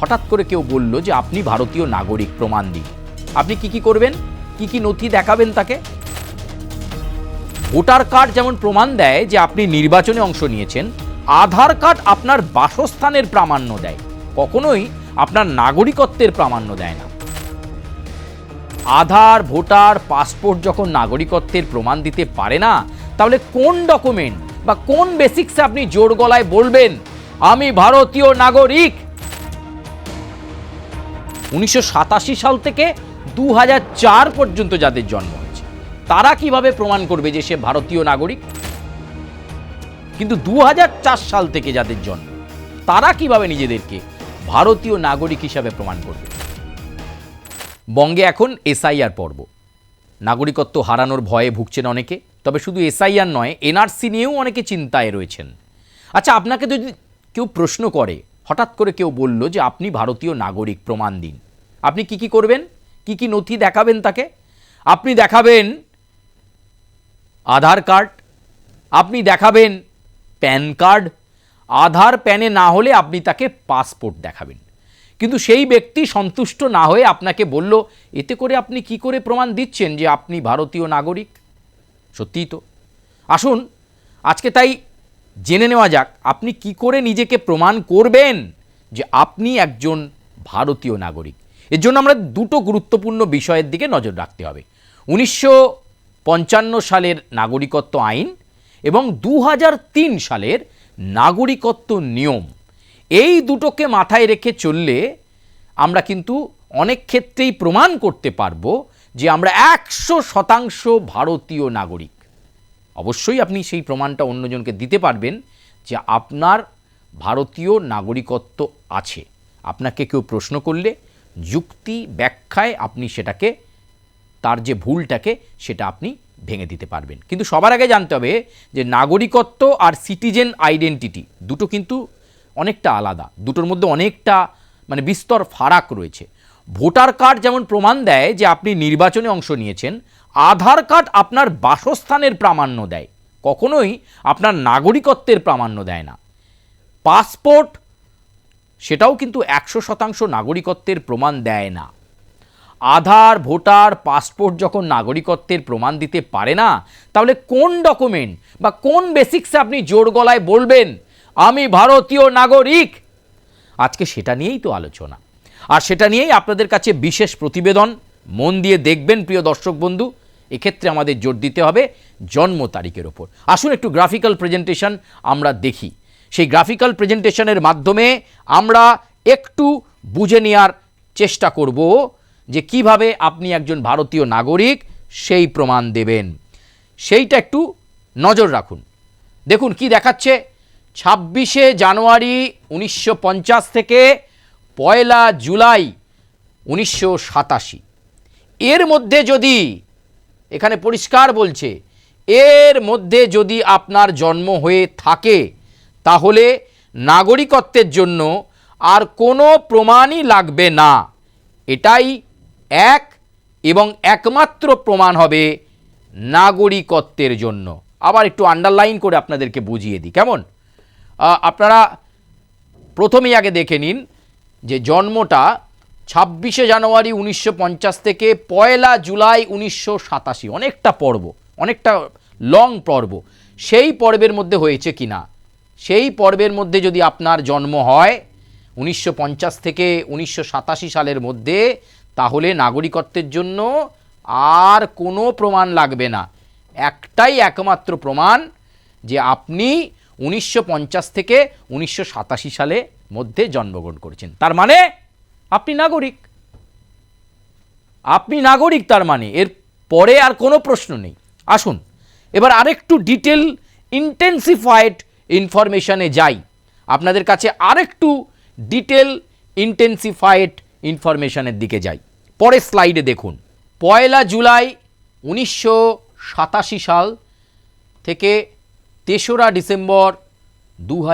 হঠাৎ করে কেউ বলল যে আপনি ভারতীয় নাগরিক প্রমাণ দিন। আপনি কি কি করবেন? কি কি নথি দেখাবেন তাকে? ভোটার কার্ড যেমন প্রমাণ দেয় যে আপনি নির্বাচনে অংশ নিয়েছেন, আধার কার্ড আপনার বাসস্থানের প্রামাণ্য দেয়। কখনোই আপনার নাগরিকত্বের প্রামাণ্য দেয় না। আধার, ভোটার, পাসপোর্ট যখন নাগরিকত্বের প্রমাণ দিতে পারে না, তাহলে কোন ডকুমেন্ট বা কোন বেসিক্সে আপনি জোর গলায় বলবেন, আমি ভারতীয় নাগরিক উনিশশো সাতাশি সাল থেকে দু হাজার চার পর্যন্ত যাদের জন্ম হয়েছে। তারা কীভাবে প্রমাণ করবে যে সে ভারতীয় নাগরিক? কিন্তু দু হাজার চার সাল থেকে যাদের জন্ম, তারা কীভাবে নিজেদেরকে ভারতীয় নাগরিক হিসাবে প্রমাণ করবে? বঙ্গে এখন এসআইআর পর্ব। নাগরিকত্ব হারানোর ভয়ে ভুগছেন অনেকে, তবে শুধু এসআইআর নয়, এনআরসি নিয়েও অনেকে চিন্তায় রয়েছেন। আচ্ছা আপনাকে যদি কেউ প্রশ্ন করে হঠাৎ করে কেউ বলল যে আপনি ভারতীয় নাগরিক, প্রমাণ দিন। আপনি কি কি করবেন? কি কি নথি দেখাবেন তাকে? আপনি দেখাবেন আধার কার্ড, আপনি দেখাবেন প্যান কার্ড, আধার প্যানে না হলে আপনি তাকে পাসপোর্ট দেখাবেন। কিন্তু সেই ব্যক্তি সন্তুষ্ট না হয়ে আপনাকে বলল, এতে করে আপনি কি করে প্রমাণ দিচ্ছেন যে আপনি ভারতীয় নাগরিক? সত্যিই তো। আসুন, আজকে তাই জেনে নেওয়া যাক, আপনি কি করে নিজেকে প্রমাণ করবেন যে আপনি একজন ভারতীয় নাগরিক? এর জন্য আমরা দুটো গুরুত্বপূর্ণ বিষয়ের দিকে নজর রাখতে হবে। উনিশশো পঞ্চান্ন সালের নাগরিকত্ব আইন এবং দু হাজার তিন সালের নাগরিকত্ব নিয়ম। এই দুটোকে মাথায় রেখে চললে আমরা কিন্তু অনেক ক্ষেত্রেই প্রমাণ করতে পারব যে আমরা একশো শতাংশ ভারতীয় নাগরিক। অবশ্যই আপনি সেই প্রমাণটা অন্যজনকে দিতে পারবেন যে আপনার ভারতীয় নাগরিকত্ব আছে। আপনাকে কেউ প্রশ্ন করলে যুক্তি ব্যাখ্যায় আপনি সেটাকে, তার যে ভুলটাকে সেটা আপনি ভেঙে দিতে পারবেন। কিন্তু সবার আগে জানতে হবে যে নাগরিকত্ব আর সিটিজেন আইডেন্টিটি দুটো কিন্তু অনেকটা আলাদা। দুটোর মধ্যে অনেকটা মানে বিস্তর ফারাক রয়েছে। ভোটার কার্ড যেমন প্রমাণ দেয় যে আপনি নির্বাচনে অংশ নিয়েছেন আধার কার্ড আপনার বাসস্থানের প্রামাণ্য দেয়। কখনোই আপনার নাগরিকত্বের প্রামাণ্য দেয় না। পাসপোর্ট, সেটাও কিন্তু একশো শতাংশ নাগরিকত্বের প্রমাণ দেয় না। আধার, ভোটার, পাসপোর্ট যখন নাগরিকত্বের প্রমাণ দিতে পারে না, তাহলে কোন ডকুমেন্ট বা কোন বেসিক্সে আপনি জোর গলায় বলবেন, আমি ভারতীয় নাগরিক আজকে সেটা নিয়েই তো আলোচনা। আর সেটা নিয়েই আপনাদের কাছে বিশেষ প্রতিবেদন। মন দিয়ে দেখবেন, প্রিয় দর্শক বন্ধু। এক্ষেত্রে আমাদের জোর দিতে হবে জন্ম তারিখের ওপর। আসুন একটু গ্রাফিক্যাল প্রেজেন্টেশন আমরা দেখি। সেই গ্রাফিক্যাল প্রেজেন্টেশনের মাধ্যমে আমরা একটু বুঝে নেওয়ার চেষ্টা করব যে কীভাবে আপনি একজন ভারতীয় নাগরিক সেই প্রমাণ দেবেন। সেইটা একটু নজর রাখুন। দেখুন কি দেখাচ্ছে। ছাব্বিশে জানুয়ারি উনিশশো পঞ্চাশ থেকে পয়লা জুলাই উনিশশো সাতাশি। এর মধ্যে যদি এখানে পরিষ্কার বলছে, এর মধ্যে যদি আপনার জন্ম হয়ে থাকে, তাহলে নাগরিকত্বের জন্য আর কোনো প্রমাণই লাগবে না। এটাই এক এবং একমাত্র প্রমাণ হবে নাগরিকত্বের জন্য। আবার একটু আন্ডারলাইন করে আপনাদেরকে বুঝিয়ে দিই, কেমন? আপনারা প্রথমেই আগে দেখে নিন যে জন্মটা ছাব্বিশে জানুয়ারি উনিশশো পঞ্চাশ থেকে পয়লা জুলাই উনিশশো সাতাশি। অনেকটা পর্ব, অনেকটা লং পর্ব। সেই পর্বের মধ্যে হয়েছে কি না? সেই পর্বের মধ্যে যদি আপনার জন্ম হয় উনিশশো পঞ্চাশ থেকে উনিশশো সাতাশি সালের মধ্যে, তাহলে নাগরিকত্বের জন্য আর কোনো প্রমাণ লাগবে না। একটাই একমাত্র প্রমাণ যে আপনি উনিশশো পঞ্চাশ থেকে উনিশশো সালে মধ্যে জন্মগ্রহণ করেছেন। তার মানে আপনি নাগরিক। আপনি নাগরিক তার মানে। এর পরে আর কোনো প্রশ্ন নেই। আসুন, এবার আরেকটু ডিটেল ইন্টেন্সিফাইড ইনফরমেশনে যাই। আপনাদের কাছে আরেকটু ডিটেল ইন্টেন্সিফাইড ইনফরমেশনের দিকে যাই। পরের স্লাইডে দেখুন। পয়লা জুলাই উনিশশো সাতাশি সাল থেকে তেসরা ডিসেম্বর দু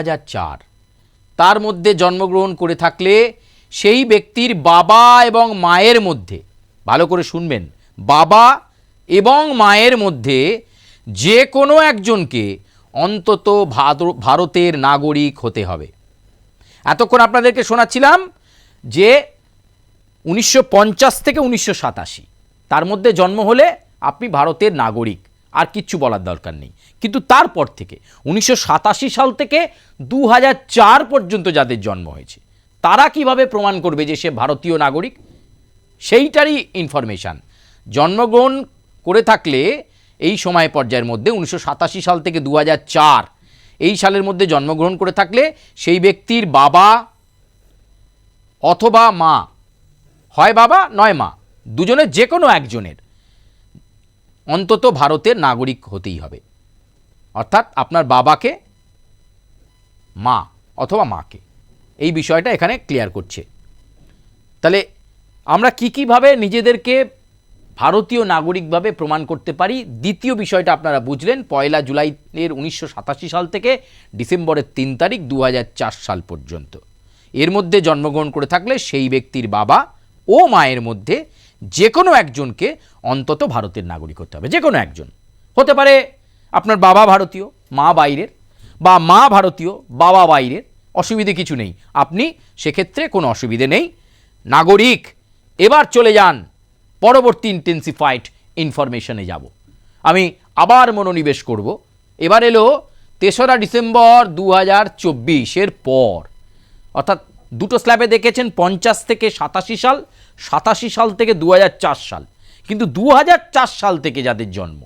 তার মধ্যে জন্মগ্রহণ করে থাকলে সেই ব্যক্তির বাবা এবং মায়ের মধ্যে, ভালো করে শুনবেন, বাবা এবং মায়ের মধ্যে যে কোনো একজনকে অন্তত ভারতের নাগরিক হতে হবে। এতক্ষণ আপনাদেরকে শোনাচ্ছিলাম যে উনিশশো পঞ্চাশ থেকে উনিশশো সাতাশি, তার মধ্যে জন্ম হলে আপনি ভারতের নাগরিক, আর কিচ্ছু বলার দরকার নেই। কিন্তু তারপর থেকে, উনিশশো সাতাশি সাল থেকে দু পর্যন্ত যাদের জন্ম হয়েছে তারা কীভাবে প্রমাণ করবে যে সে ভারতীয় নাগরিক? সেইটারই ইনফরমেশান জন্মগ্রহণ করে থাকলে এই সময় পর্যায়ের মধ্যে, উনিশশো সাতাশি সাল থেকে দু এই সালের মধ্যে জন্মগ্রহণ করে থাকলে সেই ব্যক্তির বাবা অথবা মা, হয় বাবা, নয় মা, দুজনের যে কোনো একজনের অন্তত ভারতের নাগরিক হতেই হবে। অর্থাৎ আপনার বাবাকে, মা অথবা মাকে। এই বিষয়টা এখানে ক্লিয়ার করছে। তাহলে আমরা কী কীভাবে নিজেদেরকে ভারতীয় নাগরিকভাবে প্রমাণ করতে পারি? দ্বিতীয় বিষয়টা আপনারা বুঝলেন, পয়লা জুলাইয়ের উনিশশো সাতাশি সাল থেকে ডিসেম্বরের তিন তারিখ দু হাজার চার সাল পর্যন্ত। এর মধ্যে জন্মগ্রহণ করে থাকলে সেই ব্যক্তির বাবা ও মায়ের মধ্যে যে কোনো একজনকে অন্তত ভারতের নাগরিক হতে হবে যে কোনো একজন। হতে পারে আপনার বাবা ভারতীয়, মা বাইরের, বা মা ভারতীয়, বাবা বাইরের অসুবিধে কিছু নেই। আপনি সেক্ষেত্রে কোনো অসুবিধে নেই। নাগরিক, এবার চলে যান। পরবর্তী ইন্টেন্সিফাইড ইনফরমেশনে যাব। আমি আবার মনোনিবেশ করব। এবার এলো তেসরা ডিসেম্বর দু হাজার চব্বিশের পর। অর্থাৎ দুটো স্ল্যাবে দেখেছেন পঞ্চাশ থেকে সাতাশি সাল সাতাশি সাল থেকে দু হাজার চার সাল। কিন্তু দু হাজার চার সাল থেকে যাদের জন্ম,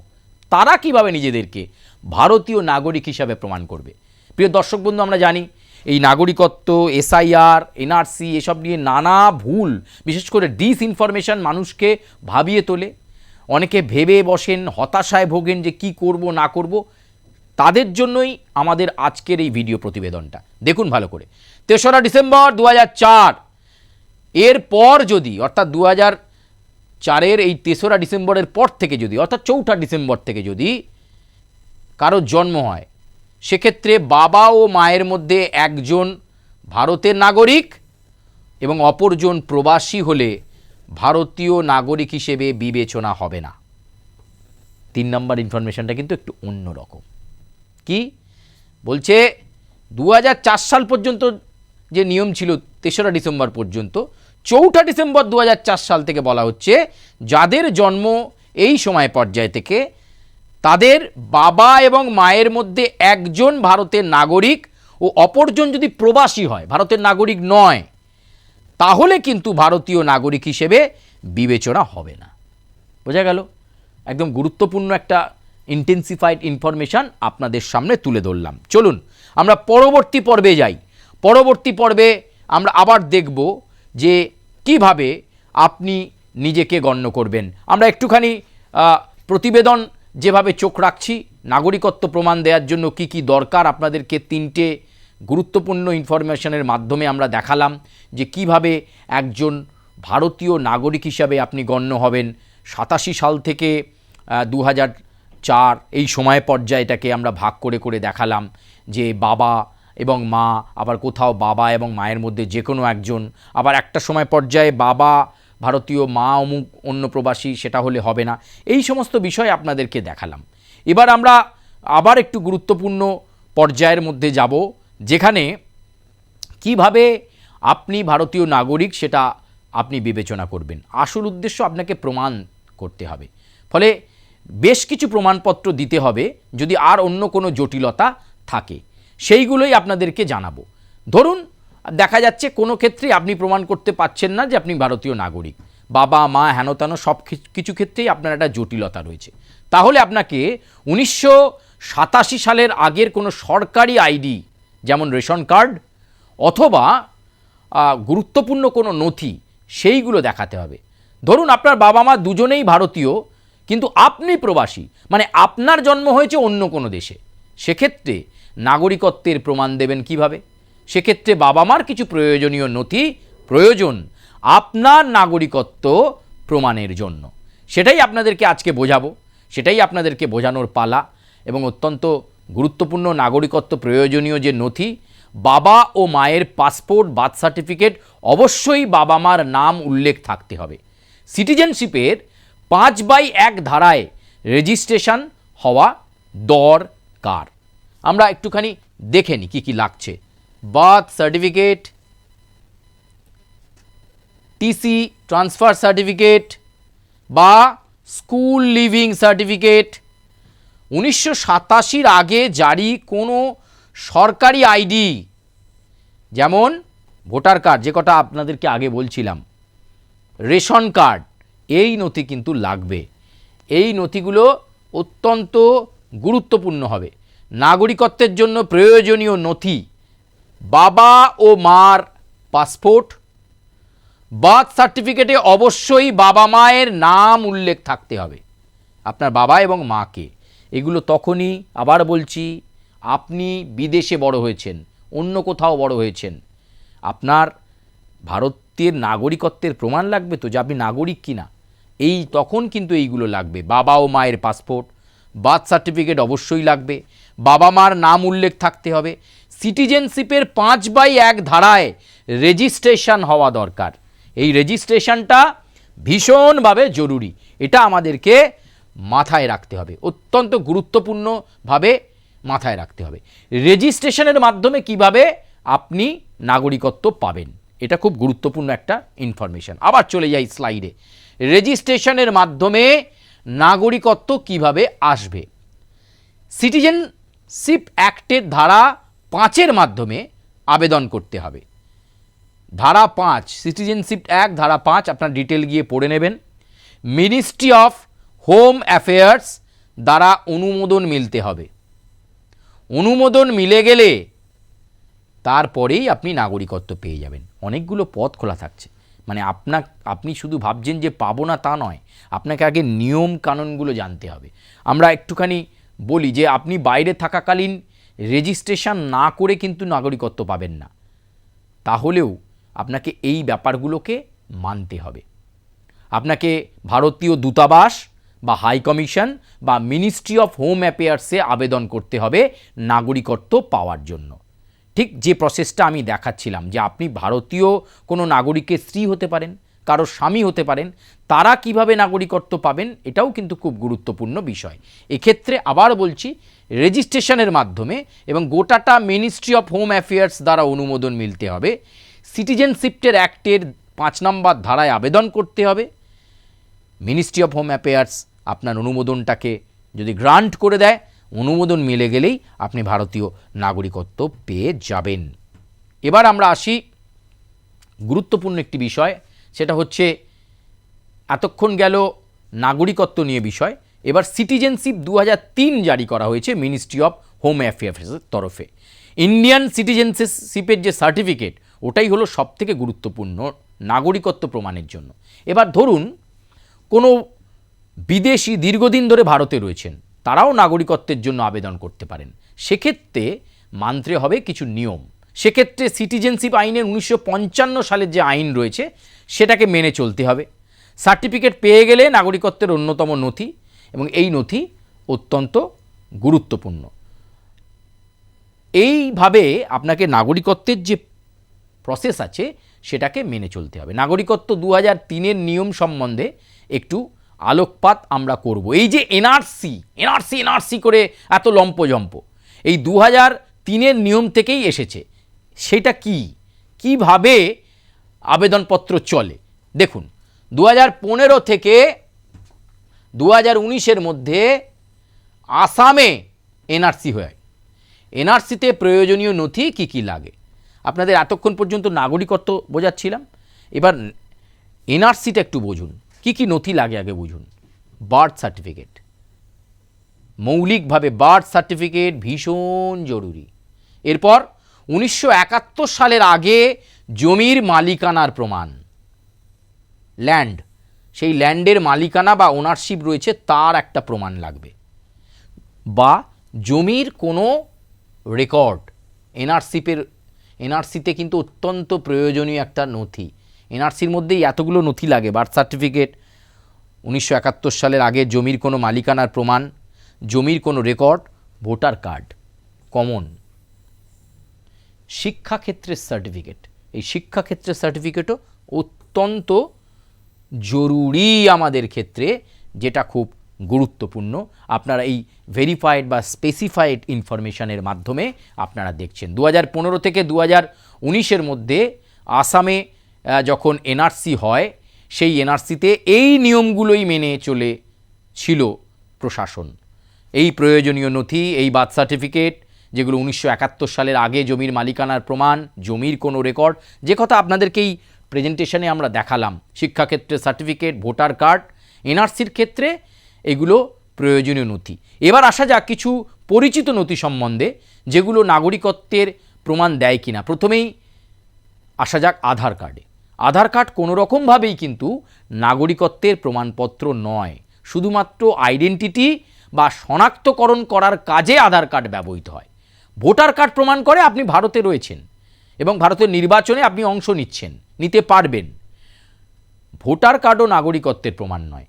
তারা কীভাবে নিজেদেরকে ভারতীয় নাগরিক হিসাবে প্রমাণ করবে? প্রিয় দর্শক বন্ধু, আমরা জানি এই নাগরিকত্ব, এসআইআর, এনআরসি এসব নিয়ে নানা ভুল, বিশেষ করে ডিস ইনফরমেশন মানুষকে ভাবিয়ে তোলে। অনেকে ভেবে বসেন, হতাশায় ভোগেন যে কি করব, না করব। তাদের জন্যই আমাদের আজকের এই ভিডিও প্রতিবেদনটা। দেখুন ভালো করে। তেসরা ডিসেম্বর দু চার। এরপর যদি, অর্থাৎ দু হাজার চারের এই তেসরা ডিসেম্বরের পর থেকে যদি, অর্থাৎ চৌঠা ডিসেম্বর থেকে যদি কারোর জন্ম হয় সেক্ষেত্রে বাবা ও মায়ের মধ্যে একজন ভারতের নাগরিক এবং অপরজন প্রবাসী হলে ভারতীয় নাগরিক হিসেবে বিবেচনা হবে না। তিন নম্বর ইনফরমেশনটা কিন্তু একটু অন্য রকম। কি? বলছে দু হাজার চার সাল পর্যন্ত যে নিয়ম ছিল তেসরা ডিসেম্বর পর্যন্ত, চৌঠা ডিসেম্বর দু হাজার চার সাল থেকে বলা হচ্ছে, যাদের জন্ম এই সময় পর্যায় থেকে তাদের বাবা এবং মায়ের মধ্যে একজন ভারতের নাগরিক ও অপরজন যদি প্রবাসী হয়, ভারতের নাগরিক নয়, তাহলে কিন্তু ভারতীয় নাগরিক হিসেবে বিবেচনা হবে না। বোঝা গেল? একদম গুরুত্বপূর্ণ একটা ইন্টেন্সিফাইড ইনফরমেশান আপনাদের সামনে তুলে ধরলাম। চলুন, আমরা পরবর্তী পর্বে যাই। পরবর্তী পর্বে আমরা আবার দেখব যে কীভাবে আপনি নিজেকে গণ্য করবেন। আমরা একটুখানি প্রতিবেদন যেভাবে চোখ রাখছি, নাগরিকত্ব প্রমাণ দেওয়ার জন্য কি কি দরকার আপনাদেরকে তিনটে গুরুত্বপূর্ণ ইনফরমেশনের মাধ্যমে আমরা দেখালাম যে কীভাবে একজন ভারতীয় নাগরিক হিসাবে আপনি গণ্য হবেন। সাতাশি সাল থেকে দু চার এই সময় পর্যায়টাকে আমরা ভাগ করে করে দেখালাম যে বাবা এবং মা, আবার কোথাও বাবা এবং মায়ের মধ্যে যে কোনো একজন, আবার একটা সময় পর্যায়ে বাবা ভারতীয় মা অমুক অন্য প্রবাসী, সেটা হলে হবে না। এই সমস্ত বিষয় আপনাদেরকে দেখালাম। এবার আমরা আবার একটু গুরুত্বপূর্ণ পর্যায়ের মধ্যে যাব, যেখানে কীভাবে আপনি ভারতীয় নাগরিক সেটা আপনি বিবেচনা করবেন। আসল উদ্দেশ্য আপনাকে প্রমাণ করতে হবে। ফলে বেশ কিছু প্রমাণপত্র দিতে হবে, যদি আর অন্য কোনো জটিলতা থাকে। সেইগুলোই আপনাদেরকে জানাব। ধরুন দেখা যাচ্ছে কোনো ক্ষেত্রে আপনি প্রমাণ করতে পারছেন না যে আপনি ভারতীয় নাগরিক। বাবা, মা, হেনতানো সব কিছু- কিছু ক্ষেত্রেই আপনার একটা জটিলতা রয়েছে। তাহলে আপনাকে উনিশশো সাতাশি সালের আগের কোনো সরকারি আইডি, যেমন রেশন কার্ড, অথবা গুরুত্বপূর্ণ কোনো নথি, সেইগুলো দেখাতে হবে। ধরুন আপনার বাবা মা দুজনেই ভারতীয়, কিন্তু আপনি প্রবাসী মানে আপনার জন্ম হয়েছে অন্য কোনো দেশে। সেক্ষেত্রে নাগরিকত্বের প্রমাণ দেবেন কীভাবে? সেক্ষেত্রে বাবা মার কিছু প্রয়োজনীয় নথি, প্রয়োজন আপনার নাগরিকত্ব প্রমাণের জন্য। সেটাই আপনাদেরকে আজকে বোঝাবো। সেটাই আপনাদেরকে বোঝানোর পালা এবং অত্যন্ত গুরুত্বপূর্ণ নাগরিকত্ব প্রয়োজনীয় যে নথি, বাবা ও মায়ের পাসপোর্ট, বার্থ সার্টিফিকেট, অবশ্যই বাবা মার নাম উল্লেখ থাকতে হবে। সিটিজেনশিপের পাঁচ বাই এক ধারায় রেজিস্ট্রেশন হওয়া দরকার। আমরা একটুখানি দেখে নিই কী কী লাগছে। Birth certificate TC transfer certificate বা স্কুল লিভিং সার্টিফিকেট উনিশশো সাতাশির আগে জারি কোনো সরকারি আইডি যেমন ভোটার কার্ড, যে কটা আপনাদেরকে আগে বলছিলাম, রেশন কার্ড, এই নথি কিন্তু লাগবে। এই নথিগুলো অত্যন্ত গুরুত্বপূর্ণ হবে। নাগরিকত্বের জন্য প্রয়োজনীয় নথি বাবা ও মার পাসপোর্ট। বার্থ সার্টিফিকেটে অবশ্যই বাবা মায়ের নাম উল্লেখ থাকতে হবে। আপনার বাবা এবং মাকে। এগুলো তখনই আবার বলছি, আপনি বিদেশে বড় হয়েছেন, অন্য কোথাও বড় হয়েছেন। আপনার ভারতের নাগরিকত্বের প্রমাণ লাগবে তো যে আপনি নাগরিক কিনা। এই তখন কিন্তু এইগুলো লাগবে। বাবা ও মায়ের পাসপোর্ট, বার্থ সার্টিফিকেট অবশ্যই লাগবে। বাবা মার নাম উল্লেখ থাকতে হবে। সিটিজেনশিপের পাঁচ বাই এক ধারায় রেজিস্ট্রেশন হওয়া দরকার। এই রেজিস্ট্রেশনটা ভীষণভাবে জরুরি। এটা আমাদেরকে মাথায় রাখতে হবে। অত্যন্ত গুরুত্বপূর্ণভাবে মাথায় রাখতে হবে। রেজিস্ট্রেশনের মাধ্যমে কীভাবে আপনি নাগরিকত্ব পাবেন, এটা খুব গুরুত্বপূর্ণ একটা ইনফরমেশন। আবার চলে যাই স্লাইডে। রেজিস্ট্রেশনের মাধ্যমে নাগরিকত্ব কীভাবে আসবে? সিটিজেনশিপ অ্যাক্টের ধারা পাঁচের মাধ্যমে আবেদন করতে হবে। ধারা পাঁচ সিটিজেনশিপ অ্যাক্ট ধারা পাঁচ, আপনার ডিটেল গিয়ে পড়ে নেবেন। মিনিস্ট্রি অফ হোম অ্যাফেয়ার্স দ্বারা অনুমোদন মিলতে হবে। অনুমোদন মিলে গেলে তারপরেই আপনি নাগরিকত্ব পেয়ে যাবেন। অনেকগুলো পথ খোলা থাকছে। মানে আপনার আপনি শুধু ভাবছেন যে পাবো না তা নয়, আপনাকে আগে নিয়ম কানুনগুলো জানতে হবে। আমরা একটুখানি বলি যে আপনি বাইরে থাকাকালীন রেজিস্ট্রেশন না করে কিন্তু নাগরিকত্ব পাবেন না। তাহলেও আপনাকে এই ব্যাপারগুলোকে মানতে হবে। আপনাকে ভারতীয় দূতাবাস বা হাই কমিশন বা মিনিস্ট্রি অফ হোম অ্যাফেয়ার্সে আবেদন করতে হবে নাগরিকত্ব পাওয়ার জন্য। ঠিক যে প্রসেসটা আমি দেখাচ্ছিলাম যে আপনি ভারতীয় কোনো নাগরিকের স্ত্রী হতে পারেন, কারও স্বামী হতে পারেন, তারা কীভাবে নাগরিকত্ব পাবেন এটাও কিন্তু খুব গুরুত্বপূর্ণ বিষয়। এক্ষেত্রে আবার বলছি রেজিস্ট্রেশনের মাধ্যমে এবং গোটাটা মিনিস্ট্রি অফ হোম অ্যাফেয়ার্স দ্বারা অনুমোদন মিলতে হবে। সিটিজেনশিপটের অ্যাক্টের পাঁচ নম্বর ধারায় আবেদন করতে হবে। মিনিস্ট্রি অফ হোম অ্যাফেয়ার্স আপনার অনুমোদনটাকে যদি গ্রান্ট করে দেয়, অনুমোদন মিলে গেলেই আপনি ভারতীয় নাগরিকত্ব পেয়ে যাবেন। এবার আমরা আসি গুরুত্বপূর্ণ একটি বিষয়, সেটা হচ্ছে এতক্ষণ গেল নাগরিকত্ব নিয়ে বিষয়। এবার সিটিজেনশিপ দু হাজার তিন জারি করা হয়েছে মিনিস্ট্রি অফ হোম অ্যাফেয়ার্সের তরফে। ইন্ডিয়ান সিটিজেনশিপের যে সার্টিফিকেট ওটাই হলো সবথেকে গুরুত্বপূর্ণ নাগরিকত্ব প্রমাণের জন্য। এবার ধরুন, কোনো বিদেশি দীর্ঘদিন ধরে ভারতে রয়েছেন, তারাও নাগরিকত্বের জন্য আবেদন করতে পারেন। সেক্ষেত্রে মানতে হবে কিছু নিয়ম। সেক্ষেত্রে সিটিজেনশিপ আইনের উনিশশো পঞ্চান্ন সালের যে আইন রয়েছে, সেটাকে মেনে চলতে হবে। সার্টিফিকেট পেয়ে গেলে নাগরিকত্বের অন্যতম নথি। এবং এই নথি অত্যন্ত গুরুত্বপূর্ণ। এইভাবে আপনাকে নাগরিকত্বের যে প্রসেস আছে, সেটাকে মেনে চলতে হবে। নাগরিকত্ব দু হাজার তিনের নিয়ম সম্বন্ধে একটু আলোকপাত আমরা করব। এই যে এনআরসি এনআরসি এনআরসি করে এত লম্পজম্প, এই দু হাজার তিনের নিয়ম থেকেই এসেছে। সেটা কি? কীভাবে আবেদনপত্র চলে? দেখুন দু হাজার পনেরো থেকে দু হাজার উনিশের মধ্যে আসামে এনআরসি হয় এনআরসিতে প্রয়োজনীয় নথি কি কি লাগে? আপনাদের এতক্ষণ পর্যন্ত নাগরিকত্ব বোঝাচ্ছিলাম। এবার এনআরসিটা একটু বুঝুন। কি কি নথি লাগে আগে বুঝুন? Birth certificate. মৌলিকভাবে বার্থ সার্টিফিকেট ভীষণ জরুরি। এরপর উনিশশো একাত্তর সালের আগে জমির মালিকানার প্রমাণ। ল্যান্ড। সেই ল্যান্ডের মালিকানা বা ওনারশিপ রয়েছে, তার একটা প্রমাণ লাগবে। বা জমির কোনো রেকর্ড এনআরসিপের এনআরসিতে কিন্তু অত্যন্ত প্রয়োজনীয় একটা নথি। এনআরসির মধ্যেই এতগুলো নথি লাগে বার্থ সার্টিফিকেট উনিশশো একাত্তর সালের আগে জমির কোনো মালিকানার প্রমাণ, জমির কোনো রেকর্ড ভোটার কার্ড কমন শিক্ষাক্ষেত্রের সার্টিফিকেট এই শিক্ষাক্ষেত্রের সার্টিফিকেটও অত্যন্ত জরুরি আমাদের ক্ষেত্রে, যেটা খুব গুরুত্বপূর্ণ। আপনারা এই ভেরিফাইড বা স্পেসিফাইড ইনফরমেশনের মাধ্যমে আপনারা দেখছেন। দু হাজার পনেরো থেকে দু হাজার মধ্যে আসামে যখন এনআরসি হয়, সেই এনআরসিতে এই নিয়মগুলোই মেনে চলে ছিল প্রশাসন। এই প্রয়োজনীয় নথি, এই বার্থ সার্টিফিকেট যেগুলো উনিশশো একাত্তর সালের আগে জমির মালিকানার প্রমাণ, জমির কোনো রেকর্ড যে কথা আপনাদেরকেই প্রেজেন্টেশনে আমরা দেখালাম। শিক্ষাক্ষেত্রে সার্টিফিকেট ভোটার কার্ড এনআরসির ক্ষেত্রে এগুলো প্রয়োজনীয় নথি। এবার আসা যাক কিছু পরিচিত নথি সম্বন্ধে, যেগুলো নাগরিকত্বের প্রমাণ দেয় কিনা। প্রথমেই আসা যাক আধার কার্ডে আধার কার্ড কোনো রকমভাবেই কিন্তু নাগরিকত্বের প্রমাণপত্র নয়। শুধুমাত্র আইডেন্টিটি বা শনাক্তকরণ করার কাজে আধার কার্ড ব্যবহৃত হয়। ভোটার কার্ড প্রমাণ করে আপনি ভারতে রয়েছেন। এবং ভারতের নির্বাচনে আপনি অংশ নিচ্ছেন, নিতে পারবেন। ভোটার কার্ডও নাগরিকত্বের প্রমাণ নয়।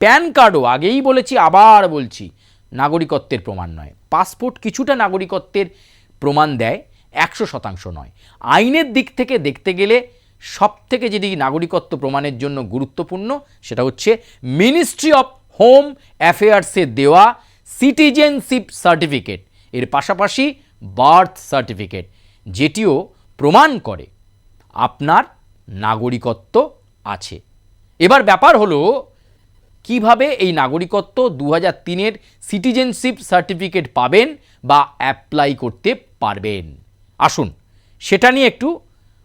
প্যান কার্ডও, আগেই বলেছি, আবার বলছি, নাগরিকত্বের প্রমাণ নয়। পাসপোর্ট কিছুটা নাগরিকত্বের প্রমাণ দেয়, একশো শতাংশ নয়। আইনের দিক থেকে দেখতে গেলে সব থেকে যেটি নাগরিকত্ব প্রমাণের জন্য গুরুত্বপূর্ণ, সেটা হচ্ছে মিনিস্ট্রি অফ হোম অ্যাফেয়ার্সের দেওয়া সিটিজেনশিপ সার্টিফিকেট এর পাশাপাশি বার্থ সার্টিফিকেট যেটিও প্রমাণ করে আপনার নাগরিকত্ব আছে। এবার ব্যাপার হলো, কীভাবে এই নাগরিকত্ব দু হাজার তিনের সিটিজেনশিপ সার্টিফিকেট পাবেন বা অ্যাপ্লাই করতে পারবেন? আসুন, সেটা নিয়ে একটু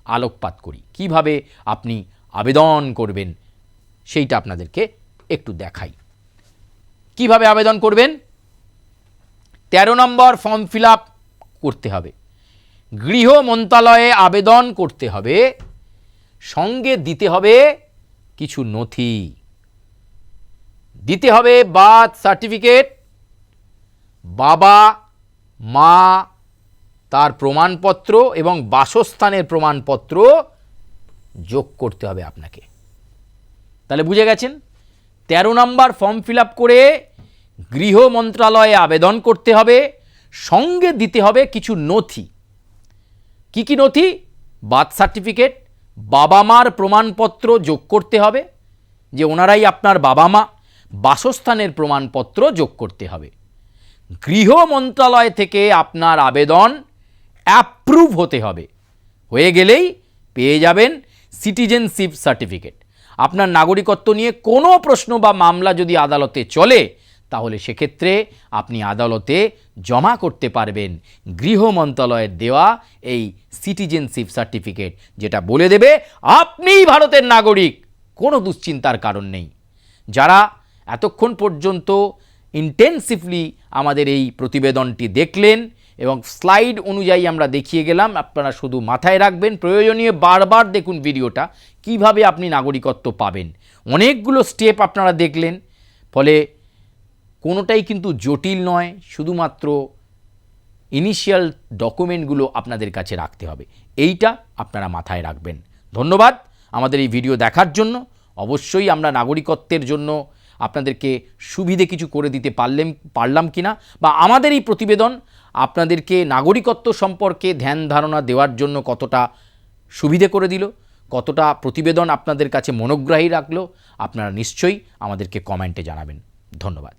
আলোকপাত করি। কীভাবে আপনি আবেদন করবেন, সেইটা আপনাদেরকে একটু দেখাই। কীভাবে আবেদন করবেন? তেরো নম্বর ফর্ম ফিল করতে হবে। গৃহ মন্ত্রণালয়ে আবেদন করতে হবে, সঙ্গে দিতে হবে কিছু নথি। দিতে হবে বার্থ সার্টিফিকেট, বাবা, মা, তার প্রমাণপত্র এবং বাসস্থানের প্রমাণপত্র যোগ করতে হবে আপনাকে। তাহলে বুঝে গেছেন? তেরো নম্বর ফর্ম ফিল করে গৃহ মন্ত্রণালয়ে আবেদন করতে হবে, সঙ্গে দিতে হবে কিছু নথি। কি কি নথি? বার্থ সার্টিফিকেট, বাবা মার প্রমাণপত্র যোগ করতে হবে, যে ওনারাই আপনার বাবা মা, বাসস্থানের প্রমাণপত্র যোগ করতে হবে। গৃহ মন্ত্রণালয় থেকে আপনার আবেদন অ্যাপ্রুভ হতে হবে। হয়ে গেলেই পেয়ে যাবেন সিটিজেনশিপ সার্টিফিকেট আপনার নাগরিকত্ব নিয়ে কোনো প্রশ্ন বা মামলা যদি আদালতে চলে তাহলে সেক্ষেত্রে আপনি আদালতে জমা করতে পারবেন গৃহ মন্ত্রণালয়ের দেওয়া এই সিটিজেনশিপ সার্টিফিকেট, যেটা বলে দেবে আপনিই ভারতের নাগরিক। কোনো দুশ্চিন্তার কারণ নেই। যারা এতক্ষণ পর্যন্ত ইন্টেন্সিভলি আমাদের এই প্রতিবেদনটি দেখলেন এবং স্লাইড অনুযায়ী আমরা দেখিয়ে গেলাম, আপনারা শুধু মাথায় রাখবেন, প্রয়োজনীয় বারবার দেখুন ভিডিওটা, কীভাবে আপনি নাগরিকত্ব পাবেন। অনেকগুলো স্টেপ আপনারা দেখলেন, ফলে কোনোটাই কিন্তু জটিল নয়, শুধুমাত্র ইনিশিয়াল ডকুমেন্টগুলো আপনাদের কাছে রাখতে হবে। এইটা আপনারা মাথায় রাখবেন। ধন্যবাদ আমাদের এই ভিডিও দেখার জন্য। অবশ্যই আমরা নাগরিকত্বের জন্য আপনাদেরকে সুবিধে কিছু করে দিতে পারলেম, পারলাম কি না বা আমাদের এই প্রতিবেদন আপনাদেরকে নাগরিকত্ব সম্পর্কে ধ্যান ধারণা দেওয়ার জন্য কতটা সুবিধে করে দিল, কতটা প্রতিবেদন আপনাদের কাছে মনোগ্রাহী রাখল, আপনারা নিশ্চয়ই আমাদেরকে কমেন্টে জানাবেন। ধন্যবাদ।